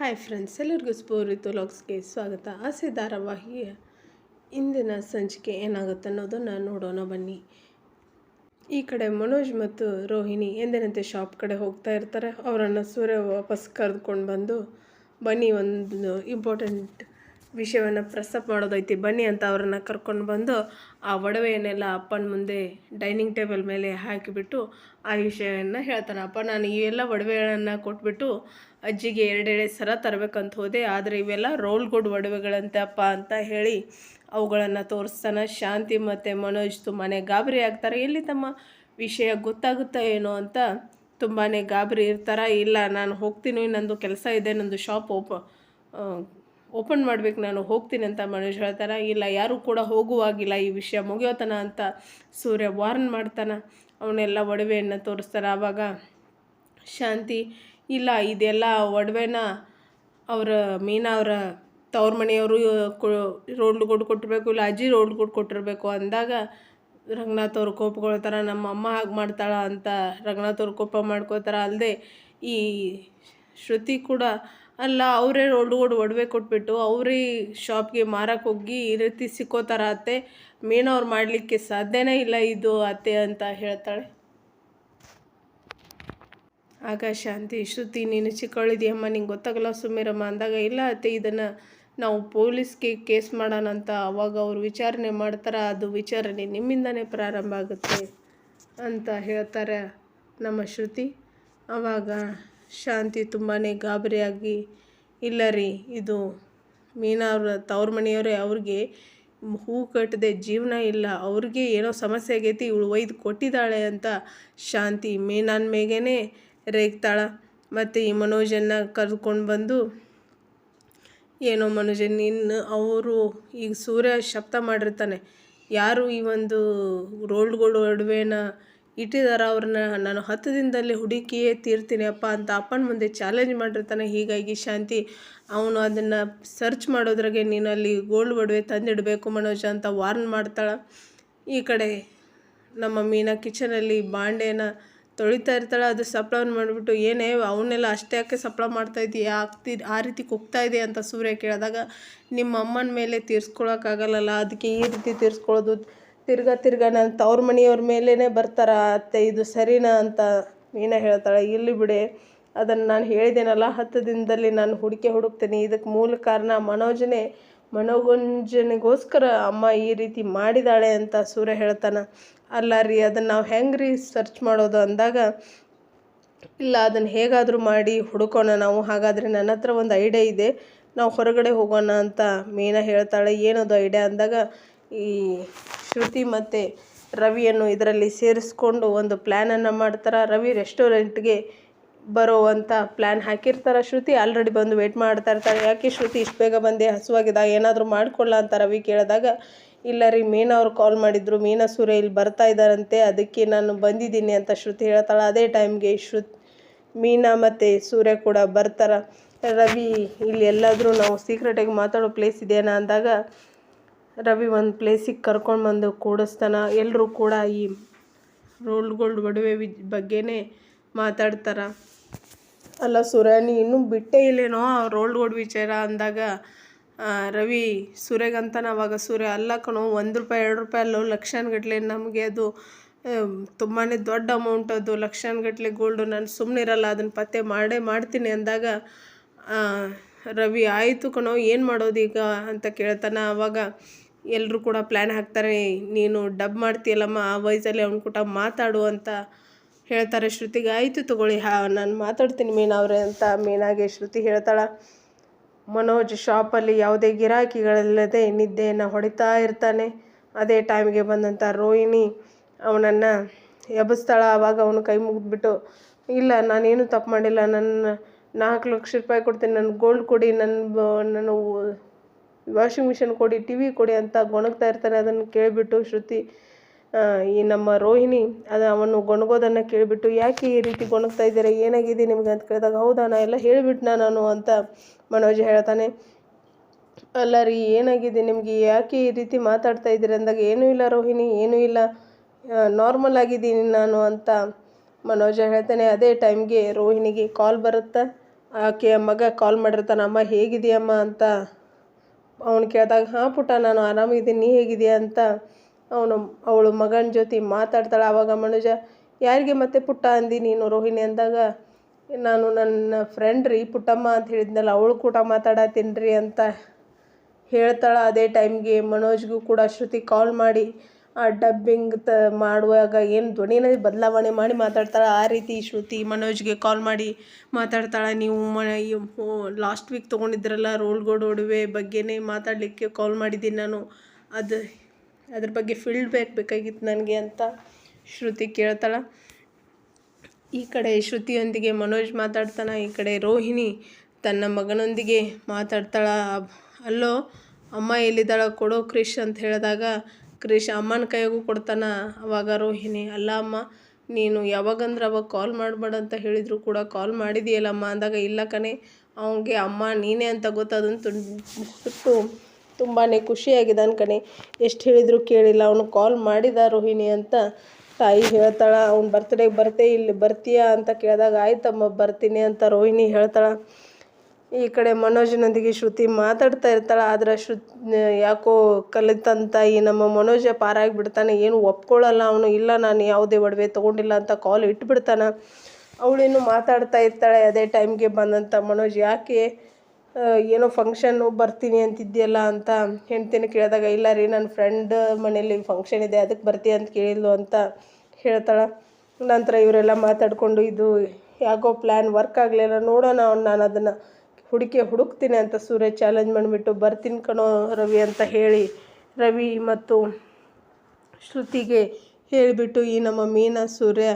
Hi friends, ಎಲ್ಲರಿಗೂ ಸ್ಪೋರಿ ಲಾಗ್ಸ್ಗೆ ಸ್ವಾಗತ. ಆಸೆ ಧಾರಾವಾಹಿಯ ಇಂದಿನ ಸಂಚಿಕೆ ಏನಾಗುತ್ತೆ ಅನ್ನೋದನ್ನು ನೋಡೋಣ ಬನ್ನಿ. ಈ ಕಡೆ ಮನೋಜ್ ಮತ್ತು ರೋಹಿಣಿ ಎಂದಿನಂತೆ ಶಾಪ್ ಕಡೆ ಹೋಗ್ತಾ ಇರ್ತಾರೆ. ಅವರನ್ನು ಸೂರ್ಯ ವಾಪಸ್ ಕರೆದುಕೊಂಡು ಬಂದು ಬನ್ನಿ ಒಂದು ಇಂಪಾರ್ಟೆಂಟ್ ವಿಷಯವನ್ನು ಪ್ರಸ್ತಾಪ ಮಾಡೋದೈತಿ. ಬನ್ನಿ ಅಂತ ಅವರನ್ನು ಕರ್ಕೊಂಡು ಬಂದು ಆ ಒಡವೆಯನ್ನೆಲ್ಲ ಅಪ್ಪನ ಮುಂದೆ ಡೈನಿಂಗ್ ಟೇಬಲ್ ಮೇಲೆ ಹಾಕಿಬಿಟ್ಟು ಆ ವಿಷಯವನ್ನು ಹೇಳ್ತಾನೆ. ಅಪ್ಪ, ನಾನು ಇವೆಲ್ಲ ಒಡವೆಗಳನ್ನು ಕೊಟ್ಬಿಟ್ಟು ಅಜ್ಜಿಗೆ ಎರಡೆರಡು ಸರ ತರಬೇಕಂತ ಹೋದೆ. ಆದರೆ ಇವೆಲ್ಲ ರೋಲ್ ಗುಡ್ ಒಡವೆಗಳಂತೆ ಅಪ್ಪ ಅಂತ ಹೇಳಿ ಅವುಗಳನ್ನು ತೋರಿಸ್ತಾನೆ. ಶಾಂತಿ ಮತ್ತು ಮನೋಜ್ ತುಂಬಾ ಗಾಬರಿ ಆಗ್ತಾರೆ. ಎಲ್ಲಿ ತಮ್ಮ ವಿಷಯ ಗೊತ್ತಾಗುತ್ತಾ ಏನೋ ಅಂತ ತುಂಬಾ ಗಾಬರಿ ಇರ್ತಾರೆ? ಇಲ್ಲ, ನಾನು ಹೋಗ್ತೀನಿ. ನಂದು ಕೆಲಸ ಇದೆ. ನಂದು ಶಾಪ್ ಓಪ ಓಪನ್ ಮಾಡಬೇಕು, ನಾನು ಹೋಗ್ತೀನಿ ಅಂತ ಮನೋಜ್ ಹೇಳ್ತಾರೆ ಇಲ್ಲ, ಯಾರೂ ಕೂಡ ಹೋಗುವಾಗಿಲ್ಲ ಈ ವಿಷಯ. ಮುಗಿಯೋತನ ಅಂತ ಸೂರ್ಯ ವಾರ್ನ್ ಮಾಡ್ತಾನೆ. ಅವನ್ನೆಲ್ಲ ಒಡವೆಯನ್ನು ತೋರಿಸ್ತಾರೆ ಆವಾಗ ಶಾಂತಿ, ಇಲ್ಲ, ಇದೆಲ್ಲ ಒಡವೆನ ಅವರ ಮೀನಾ ಅವರ ತವ್ರ ಮನೆಯವರು ರೋಡ್ಲು ಕೊಟ್ಟು ಕೊಟ್ಟಿರಬೇಕು, ಇಲ್ಲ ಅಜ್ಜಿ ರೋಡ್ ಕೊಟ್ಟು ಕೊಟ್ಟಿರಬೇಕು ಅಂದಾಗ ರಂಗನಾಥ್ ಅವ್ರು ಕೋಪಗೊಳ್ತಾರೆ. ನಮ್ಮ ಅಮ್ಮ ಹಾಗೆ ಮಾಡ್ತಾಳ ಅಂತ ರಂಗನಾಥ್ ಅವ್ರು ಕೋಪ ಮಾಡ್ಕೋತಾರ ಅಲ್ಲದೆ ಈ ಶ್ರುತಿ ಕೂಡ ಅಲ್ಲ, ಅವರೇ ರೋಲ್ಡ್ ಒಡವೆ ಕೊಟ್ಬಿಟ್ಟು ಅವರೇ ಶಾಪ್ಗೆ ಮಾರಕ್ಕೆ ಹೋಗಿ ಈ ರೀತಿ ಸಿಕ್ಕೋತಾರ ಅತ್ತೆ. ಮೀನವ್ರು ಮಾಡಲಿಕ್ಕೆ ಸಾಧ್ಯನೇ ಇಲ್ಲ ಇದು ಅತ್ತೆ ಅಂತ ಹೇಳ್ತಾಳೆ. ಆಗ ಶಾಂತಿ, ಶ್ರುತಿ, ನೀನು ಚಿಕ್ಕವಳಿದೆಯಮ್ಮ ನಿಂಗೆ ಗೊತ್ತಾಗಲ್ಲ ಸುಮ್ಮೀರಮ್ಮ ಅಂದಾಗ, ಇಲ್ಲ ಅತ್ತೆ, ಇದನ್ನು ನಾವು ಪೊಲೀಸ್ಗೆ ಕೇಸ್ ಮಾಡೋಣ ಅಂತ ಅವಾಗ ಅವ್ರು ವಿಚಾರಣೆ ಮಾಡ್ತಾರೆ, ಅದು ವಿಚಾರಣೆ ನಿಮ್ಮಿಂದನೇ ಪ್ರಾರಂಭ ಆಗುತ್ತೆ ಅಂತ ಹೇಳ್ತಾರೆ ನಮ್ಮ ಶ್ರುತಿ. ಆವಾಗ ಶಾಂತಿ ತುಂಬಾ ಗಾಬರಿಯಾಗಿ ಇಲ್ಲ ರೀ ಇದು. ಮೀನಾ ಅವ್ರ ತವ್ರ ಮನೆಯವರೇ ಅವ್ರಿಗೆ ಹೂ ಕಟ್ಟದೆ ಜೀವನ ಇಲ್ಲ. ಅವ್ರಿಗೆ ಏನೋ ಸಮಸ್ಯೆ ಆಗೈತಿ, ಇವಳು ಒಯ್ದು ಕೊಟ್ಟಿದ್ದಾಳೆ ಅಂತ ಶಾಂತಿ ಮೀನಾನ್ ಮೇಗೇ ರೇಗ್ತಾಳೆ. ಮತ್ತು ಈ ಮನೋಜನ್ನು ಕರ್ಕೊಂಡು ಬಂದು ಏನೋ ಮನೋಜನ್ ನಿನ್ನ ಅವರು ಈಗ ಸೂರ್ಯ ಶಬ್ದ ಮಾಡಿರ್ತಾನೆ. ಯಾರು ಈ ಒಂದು ರೋಲ್ಡ್ಗಳು ಒಡವೆನ ಇಟ್ಟಿದಾರ ಅವ್ರನ್ನ. ನಾನು ಹತ್ತು ದಿನದಲ್ಲಿ ಹುಡುಕಿಯೇ ತೀರ್ತೀನಿ ಅಪ್ಪ ಅಂತ ಅಪ್ಪನ ಮುಂದೆ ಚಾಲೆಂಜ್ ಮಾಡಿರ್ತಾನೆ. ಹೀಗಾಗಿ ಶಾಂತಿ, ಅವನು ಅದನ್ನು ಸರ್ಚ್ ಮಾಡೋದ್ರಾಗೆ ನೀನು ಅಲ್ಲಿ ಗೋಲ್ಡ್ ಒಡವೆ ತಂದಿಡಬೇಕು ಮನೋಜ ಅಂತ ವಾರ್ನ್ ಮಾಡ್ತಾಳೆ. ಈ ಕಡೆ ನಮ್ಮ ಮೀನಾ ಕಿಚನಲ್ಲಿ ಬಾಂಡೆನ ತೊಳಿತಾ ಇರ್ತಾಳೆ. ಅದು ಸಪ್ಲವನ್ನು ಮಾಡಿಬಿಟ್ಟು, ಏನೇ ಅವನ್ನೆಲ್ಲ ಅಷ್ಟೇ ಯಾಕೆ ಸಪ್ಲ ಮಾಡ್ತಾ ಇದೆಯಾ? ಆಗ್ತಿ, ಆ ರೀತಿ ಕುಗ್ತಾ ಇದೆ ಅಂತ ಸೂರ್ಯ ಕೇಳಿದಾಗ, ನಿಮ್ಮ ಅಮ್ಮನ ಮೇಲೆ ತೀರ್ಸ್ಕೊಳಕ್ಕಾಗಲ್ಲಲ್ಲ. ಅದಕ್ಕೆ ಈ ರೀತಿ ತೀರ್ಸ್ಕೊಳ್ಳೋದು ತಿರ್ಗಾ ತಿರ್ಗಾ ನನ್ನ ತವ್ರ ಮನೆಯವ್ರ ಮೇಲೇ ಬರ್ತಾರೆ, ಅತ್ತೆ, ಇದು ಸರಿನಾ? ಅಂತ ಮೀನಾ ಹೇಳ್ತಾಳೆ ಇಲ್ಲಿ ಬಿಡೆ, ಅದನ್ನು ನಾನು ಹೇಳಿದ್ದೇನಲ್ಲ ಹತ್ತು ದಿನದಲ್ಲಿ ನಾನು ಹುಡುಕೆ ಹುಡುಕ್ತೀನಿ. ಇದಕ್ಕೆ ಮೂಲ ಕಾರಣ ಮನೋಜನೇ, ಮನೋರಂಜನೆಗೋಸ್ಕರ ಅಮ್ಮ ಈ ರೀತಿ ಮಾಡಿದಾಳೆ ಅಂತ ಸೂರ್ಯ ಹೇಳ್ತಾನೆ. ಅಲ್ಲ ರೀ, ಅದನ್ನು ನಾವು ಹೆಂಗೆ ರೀ ಸರ್ಚ್ ಮಾಡೋದು ಅಂದಾಗ, ಇಲ್ಲ, ಅದನ್ನು ಹೇಗಾದರೂ ಮಾಡಿ ಹುಡುಕೋಣ, ನಾವು ಹಾಗಾದರೆ ನನ್ನ ಹತ್ರ ಒಂದು ಐಡಿಯಾ ಇದೆ, ನಾವು ಹೊರಗಡೆ ಹೋಗೋಣ ಅಂತ ಮೀನಾ ಹೇಳ್ತಾಳೆ. ಏನದು ಐಡಿಯಾ ಅಂದಾಗ, ಈ ಶ್ರುತಿ ಮತ್ತು ರವಿಯನ್ನು ಇದರಲ್ಲಿ ಸೇರಿಸ್ಕೊಂಡು ಒಂದು ಪ್ಲ್ಯಾನನ್ನು ಮಾಡ್ತಾರೆ? ರವಿ ರೆಸ್ಟೋರೆಂಟ್ಗೆ ಬರೋವಂಥ ಪ್ಲ್ಯಾನ್ ಹಾಕಿರ್ತಾರೆ ಶ್ರುತಿ? ಆಲ್ರೆಡಿ ಬಂದು ವೇಟ್ ಮಾಡ್ತಾ ಇರ್ತಾಳೆ. ಯಾಕೆ ಶ್ರುತಿ ಇಷ್ಟು ಬೇಗ ಬಂದೆ ಹಸುವಾಗಿದ್ದಾಗ ಏನಾದರೂ ಮಾಡ್ಕೊಳ್ಳ ಅಂತ ರವಿ ಕೇಳಿದಾಗ, ಇಲ್ಲ ರೀ, ಮೀನಾ ಅವ್ರು ಕಾಲ್ ಮಾಡಿದ್ರು. ಮೀನಾ ಸೂರ್ಯ ಇಲ್ಲಿ ಬರ್ತಾ ಇದ್ದಾರಂತೆ, ಅದಕ್ಕೆ ನಾನು ಬಂದಿದ್ದೀನಿ ಅಂತ ಶ್ರುತಿ ಹೇಳ್ತಾಳೆ. ಅದೇ ಟೈಮ್ಗೆ ಶ್ರುತಿ, ಮೀನಾ ಮತ್ತು ಸೂರ್ಯ ಕೂಡ ಬರ್ತಾರೆ. ರವಿ, ಇಲ್ಲಿ ಎಲ್ಲಾದರೂ ನಾವು ಸೀಕ್ರೆಟಾಗಿ ಮಾತಾಡೋ ಪ್ಲೇಸ್ ಇದೆಯಾ ಅಂದಾಗ ರವಿ ಒಂದು ಪ್ಲೇಸಿಗೆ ಕರ್ಕೊಂಡು ಬಂದು ಕೂಡಿಸ್ತಾನ. ಎಲ್ಲರೂ ಕೂಡ ಈ ರೋಲ್ಗಳ ಒಡವೆ ಬಗ್ಗೆನೇ ಮಾತಾಡ್ತಾರೆ. ಅಲ್ಲ ಸುರಾನಿ ಇನ್ನೂ ಬಿಟ್ಟೇ ಇಲ್ಲೇನೋ ರೋಲ್ಗಳ ವಿಚಾರ ಅಂದಾಗ ರವಿ, ಸೂರ್ಯಗಂತಾನೆ ಅವಾಗ ಸೂರ್ಯ, ಅಲ್ಲ ಕಣೋ, ಒಂದು ರೂಪಾಯಿ, ಎರಡು ರೂಪಾಯಿ ಅಲ್ಲೋ ಲಕ್ಷಾನುಗಟ್ಲೆ ನಮಗೆ ಅದು ತುಂಬಾ ದೊಡ್ಡ ಅಮೌಂಟ್ ಅದು ಲಕ್ಷಾನುಗಟ್ಲೆ ಗೋಲ್ಡು ನಾನು ಸುಮ್ಮನೆ ಇರಲ್ಲ ಅದನ್ನು ಪತ್ತೆ ಮಾಡೇ ಮಾಡ್ತೀನಿ ಅಂದಾಗ ರವಿ, ಆಯಿತು ಕಣೋ, ಏನು ಮಾಡೋದೀಗ ಅಂತ ಕೇಳ್ತಾನೆ. ಆವಾಗ ಎಲ್ಲರೂ ಕೂಡ ಪ್ಲ್ಯಾನ್ ಹಾಕ್ತಾರೆ, ನೀನು ಡಬ್ ಮಾಡ್ತೀಯಲ್ಲಮ್ಮ, ಆ ವಯಸ್ಸಲ್ಲಿ ಅವ್ನ ಕೂಟ ಮಾತಾಡು ಅಂತ ಹೇಳ್ತಾರೆ ಶ್ರುತಿಗೆ. ಆಯಿತು ತಗೊಳ್ಳಿ, ಹಾ, ನಾನು ಮಾತಾಡ್ತೀನಿ ಮೀನವ್ರೆ ಅಂತ ಮೀನಾಗೆ ಶ್ರುತಿ ಹೇಳ್ತಾಳೆ. ಮನೋಜ್ ಶಾಪಲ್ಲಿ ಯಾವುದೇ ಗಿರಾಕಿಗಳಿಲ್ಲದೆ ನಿದ್ದೆಯನ್ನು ಹೊಡಿತಾ ಇರ್ತಾನೆ. ಅದೇ ಟೈಮ್ಗೆ ಬಂದಂಥ ರೋಹಿಣಿ ಅವನನ್ನು ಎಬ್ಬಿಸ್ತಾಳೆ. ಆವಾಗ ಅವನು ಕೈ ಮುಗಿದ್ಬಿಟ್ಟು, ಇಲ್ಲ, ನಾನೇನು ತಪ್ಪು ಮಾಡಿಲ್ಲ. ನನ್ನ ನಾಲ್ಕು ಲಕ್ಷ ರೂಪಾಯಿ ಕೊಡ್ತೀನಿ, ನನ್ನ ಗೋಲ್ಡ್ ಕೊಡಿ, ನನ್ನ ನನ್ನ ವಾಷಿಂಗ್ ಮಿಷಿನ್ ಕೊಡಿ ಟಿ ವಿ ಕೊಡಿ ಅಂತ ಗೊಣಗ್ತಾ ಇರ್ತಾನೆ ಅದನ್ನು ಕೇಳಿಬಿಟ್ಟು ಶ್ರುತಿ ಈ ನಮ್ಮ ರೋಹಿಣಿ, ಅದು ಅವನು ಗೊಣಗೋದನ್ನು ಕೇಳಿಬಿಟ್ಟು, ಯಾಕೆ ಈ ರೀತಿ ಗೊಣಗ್ತಾ ಇದ್ದೀರಾ? ಏನಾಗಿದೆ ನಿಮ್ಗೆ? ಅಂತ ಕೇಳಿದಾಗ, ಹೌದಾ, ನಾ ಎಲ್ಲ ಹೇಳಿಬಿಟ್ನಾ ನಾನು? ಅಂತ ಮನೋಜ್ ಹೇಳ್ತಾನೆ. ಅಲ್ಲ ರೀ ಏನಾಗಿದೆ ನಿಮಗೆ? ಯಾಕೆ ಈ ರೀತಿ ಮಾತಾಡ್ತಾ ಇದ್ದೀರಿ? ಅಂದಾಗ, ಏನೂ ಇಲ್ಲ ರೋಹಿಣಿ, ಏನೂ ಇಲ್ಲ. ನಾರ್ಮಲ್ ಆಗಿದ್ದೀನಿ ನಾನು ಅಂತ ಮನೋಜ ಹೇಳ್ತಾನೆ. ಅದೇ ಟೈಮ್ಗೆ ರೋಹಿಣಿಗೆ ಕಾಲ್ ಬರುತ್ತೆ? ಆಕೆಯ ಮಗ ಕಾಲ್ ಮಾಡಿರ್ತಾನೆ, ಅಮ್ಮ ಹೇಗಿದೆಯಮ್ಮ ಅಂತ ಅವನು ಕೇಳಿದಾಗ, ಹಾಂ ಪುಟ್ಟ, ನಾನು ಆರಾಮಿದ್ದೀನಿ, ನೀ ಹೇಗಿದೆಯಾ ಅಂತ ಅವನು, ಅವಳು ಮಗನ ಜೊತೆ ಮಾತಾಡ್ತಾಳೆ. ಆವಾಗ ಮನುಜ, ಯಾರಿಗೆ ಮತ್ತೆ ಪುಟ್ಟ ಅಂದಿ ನೀನು ರೋಹಿಣಿ? ಅಂದಾಗ, ನಾನು ನನ್ನ ಫ್ರೆಂಡ್ ರೀ, ಪುಟ್ಟಮ್ಮ ಅಂತ ಹೇಳಿದ್ನಲ್ಲ, ಅವಳು ಕೂಡ ಮಾತಾಡತ್ತೀನಿ ರೀ ಅಂತ ಹೇಳ್ತಾಳೆ. ಅದೇ ಟೈಮ್ಗೆ ಮನೋಜ್ಗೂ ಕೂಡ ಶ್ರುತಿ ಕಾಲ್ ಮಾಡಿ ಡಬ್ಬಿಂಗ್ ತ ಮಾಡುವಾಗ ಏನು ಧ್ವನಿನ ಬದಲಾವಣೆ ಮಾಡಿ ಮಾತಾಡ್ತಾಳೆ, ಆ ರೀತಿ ಶ್ರುತಿ ಮನೋಜ್ಗೆ ಕಾಲ್ ಮಾಡಿ ಮಾತಾಡ್ತಾಳೆ. ನೀವು ಮ ಲಾಸ್ಟ್ ವೀಕ್ ತೊಗೊಂಡಿದ್ರಲ್ಲ ರೋಲ್ ಗೋಲ್ಡ್ ಒಡವೆ ಬಗ್ಗೆನೇ ಮಾತಾಡಲಿಕ್ಕೆ ಕಾಲ್ ಮಾಡಿದ್ದೀನಿ ನಾನು. ಅದು, ಅದ್ರ ಬಗ್ಗೆ ಫೀಲ್ಡ್ಬ್ಯಾಕ್ ಬೇಕಾಗಿತ್ತು ನನಗೆ ಅಂತ ಶ್ರುತಿ ಕೇಳ್ತಾಳೆ. ಈ ಕಡೆ ಶ್ರುತಿಯೊಂದಿಗೆ ಮನೋಜ್ ಮಾತಾಡ್ತಾನೆ, ಈ ಕಡೆ ರೋಹಿಣಿ ತನ್ನ ಮಗನೊಂದಿಗೆ ಮಾತಾಡ್ತಾಳೆ. ಅಲ್ಲೋ, ಅಮ್ಮ ಎಲ್ಲಿದ್ದಾಳೆ ಕೊಡೋ ಕ್ರಿಶ್ ಅಂತ ಹೇಳಿದಾಗ ಕ್ರಿಶ್ ಅಮ್ಮನ ಕೈಯಾಗೂ ಕೊಡ್ತಾನೆ ಅವಾಗ ರೋಹಿಣಿ. ಅಲ್ಲ ಅಮ್ಮ, ನೀನು ಯಾವಾಗಂದ್ರೆ ಅವಾಗ ಕಾಲ್ ಮಾಡಬೇಡ ಅಂತ ಹೇಳಿದ್ರು ಕೂಡ ಕಾಲ್ ಮಾಡಿದೆಯಲ್ಲಮ್ಮ ಅಂದಾಗ, ಇಲ್ಲ ಕಣೆ ಅವನಿಗೆ ಅಮ್ಮ ನೀನೇ ಅಂತ ಗೊತ್ತದಂತೂ ಬಿಟ್ಟು ತುಂಬಾ ಖುಷಿಯಾಗಿದ್ದಾನೆ ಕಣೆ. ಎಷ್ಟು ಹೇಳಿದ್ರು ಕೇಳಿಲ್ಲ. ಅವನು ಕಾಲ್ ಮಾಡಿದ ರೋಹಿಣಿ ಅಂತ ತಾಯಿ ಹೇಳ್ತಾಳೆ, ಅವ್ನು ಬರ್ತಡೇಗೆ ಬರ್ತೆ ಇಲ್ಲಿ ಬರ್ತೀಯಾ ಅಂತ ಕೇಳಿದಾಗ, ಆಯ್ತಮ್ಮ, ಬರ್ತೀನಿ ಅಂತ ರೋಹಿಣಿ ಹೇಳ್ತಾಳೆ. ಈ ಕಡೆ ಮನೋಜನೊಂದಿಗೆ ಶ್ರುತಿ ಮಾತಾಡ್ತಾ ಇರ್ತಾಳೆ, ಆದ್ರೆ ಶ್ರು ಯಾಕೋ ಕಲಿತಂತ ಈ ನಮ್ಮ ಮನೋಜ ಪಾರಾಗಿ ಬಿಡ್ತಾನೆ ಏನು ಒಪ್ಕೊಳ್ಳಲ್ಲ ಅವನು. ಇಲ್ಲ, ನಾನು ಯಾವುದೇ ಒಡವೆ ತೊಗೊಂಡಿಲ್ಲ ಅಂತ ಕಾಲ್ ಇಟ್ಬಿಡ್ತಾನೆ. ಅವಳೇನು ಮಾತಾಡ್ತಾ ಇರ್ತಾಳೆ, ಅದೇ ಟೈಮ್ಗೆ ಬಂದಂಥ ಮನೋಜ್, ಯಾಕೆ ಏನೋ ಫಂಕ್ಷನ್ನು ಬರ್ತೀನಿ ಅಂತಿದ್ಯಲ್ಲ ಅಂತ ಹೆಂಡ್ತಿನ ಕೇಳಿದಾಗ, ಇಲ್ಲ ರೀ ನನ್ನ ಫ್ರೆಂಡ್ ಮನೇಲಿ ಫಂಕ್ಷನ್ ಇದೆ, ಅದಕ್ಕೆ ಬರ್ತೀಯ ಅಂತ ಕೇಳಿದ್ಲು ಅಂತ ಹೇಳ್ತಾಳೆ. ನಂತರ ಇವರೆಲ್ಲ ಮಾತಾಡಿಕೊಂಡು, ಇದು ಯಾಕೋ ಪ್ಲ್ಯಾನ್ ವರ್ಕ್ ಆಗಲಿಲ್ಲ, ನೋಡೋಣ ನಾನು ಅದನ್ನು ಹುಡುಕಿ ಹುಡುಕ್ತೀನಿ ಅಂತ ಸೂರ್ಯ ಚಾಲೆಂಜ್ ಮಾಡಿಬಿಟ್ಟು ಬರ್ತೀನಿ ಕಣೋ ರವಿ ಅಂತ ಹೇಳಿ ರವಿ ಮತ್ತು ಶ್ರುತಿಗೆ ಹೇಳಿಬಿಟ್ಟು, ಈ ನಮ್ಮ ಮೀನಾ, ಸೂರ್ಯ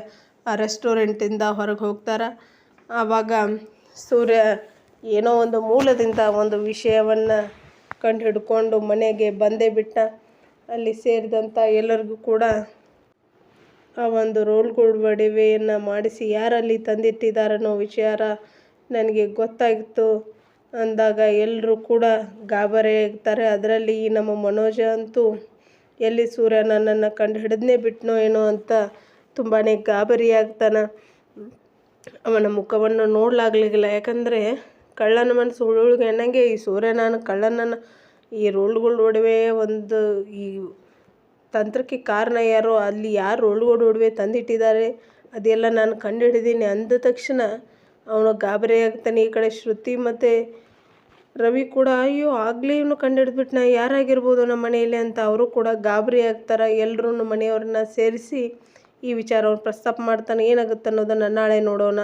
ಆ ರೆಸ್ಟೋರೆಂಟಿಂದ ಹೊರಗೆ ಹೋಗ್ತಾರೆ. ಆವಾಗ ಸೂರ್ಯ ಏನೋ ಒಂದು ಮೂಲದಿಂದ ಒಂದು ವಿಷಯವನ್ನು ಕಂಡು ಹಿಡ್ಕೊಂಡು ಮನೆಗೆ ಬಂದೇ ಬಿಟ್ಟ. ಅಲ್ಲಿ ಸೇರಿದಂಥ ಎಲ್ಲರಿಗೂ ಕೂಡ ಆ ಒಂದು ರೋಲ್ ಗೋಲ್ಡ್ ಒಡವೆಯನ್ನು ಮಾಡಿಸಿ, ಯಾರಲ್ಲಿ ತಂದಿಟ್ಟಿದ್ದಾರೆ ಅನ್ನೋ ವಿಚಾರ ನನಗೆ ಗೊತ್ತಾಗಿತ್ತು ಅಂದಾಗ ಎಲ್ಲರೂ ಕೂಡ ಗಾಬರಿ ಆಗ್ತಾರೆ. ಅದರಲ್ಲಿ ಈ ನಮ್ಮ ಮನೋಜ ಅಂತೂ ಎಲ್ಲಿ ಸೂರ್ಯ ನನ್ನನ್ನು ಕಂಡು ಹಿಡಿದ್ನೇ ಬಿಟ್ನೋ ಏನೋ ಅಂತ ತುಂಬಾ ಗಾಬರಿ ಆಗ್ತಾನೆ. ಅವನ ಮುಖವನ್ನು ನೋಡಲಾಗ್ಲಿಲ್ಲ. ಯಾಕಂದರೆ ಕಳ್ಳನ ಮನಸ್ಸು ಹುಳುಳಿಗೆ ಅನ್ನಂಗೆ ಈ ಸೂರ್ಯ ನಾನು ಕಳ್ಳನನ್ನು ಈ ರೋಲ್ಗಳು ಒಡವೆ ಒಂದು ಈ ತಂತ್ರಕ್ಕೆ ಕಾರಣ ಯಾರೋ ಅಲ್ಲಿ ಯಾರು ರೋಳ್ಗಳ ಒಡವೆ ತಂದಿಟ್ಟಿದ್ದಾರೆ ಅದೆಲ್ಲ ನಾನು ಕಂಡುಹಿಡಿದೀನಿ ಅಂದ ತಕ್ಷಣ ಅವನು ಗಾಬರಿ ಆಗ್ತಾನೆ. ಈ ಕಡೆ ಶ್ರುತಿ ಮತ್ತು ರವಿ ಕೂಡ, ಅಯ್ಯೋ, ಆಗಲೇ ಇವನು ಕಂಡುಹಿಡಿದ್ಬಿಟ್ನ ಯಾರಾಗಿರ್ಬೋದು ನಮ್ಮ ಮನೆಯಲ್ಲಿ? ಅಂತ ಅವರು ಕೂಡ ಗಾಬರಿ ಆಗ್ತಾರೆ. ಎಲ್ಲರೂ ಮನೆಯವ್ರನ್ನ ಸೇರಿಸಿ ಈ ವಿಚಾರವನ್ನು ಪ್ರಸ್ತಾಪ ಮಾಡ್ತಾನೆ. ಏನಾಗುತ್ತೆ ಅನ್ನೋದನ್ನು ನಾಳೆ ನೋಡೋಣ.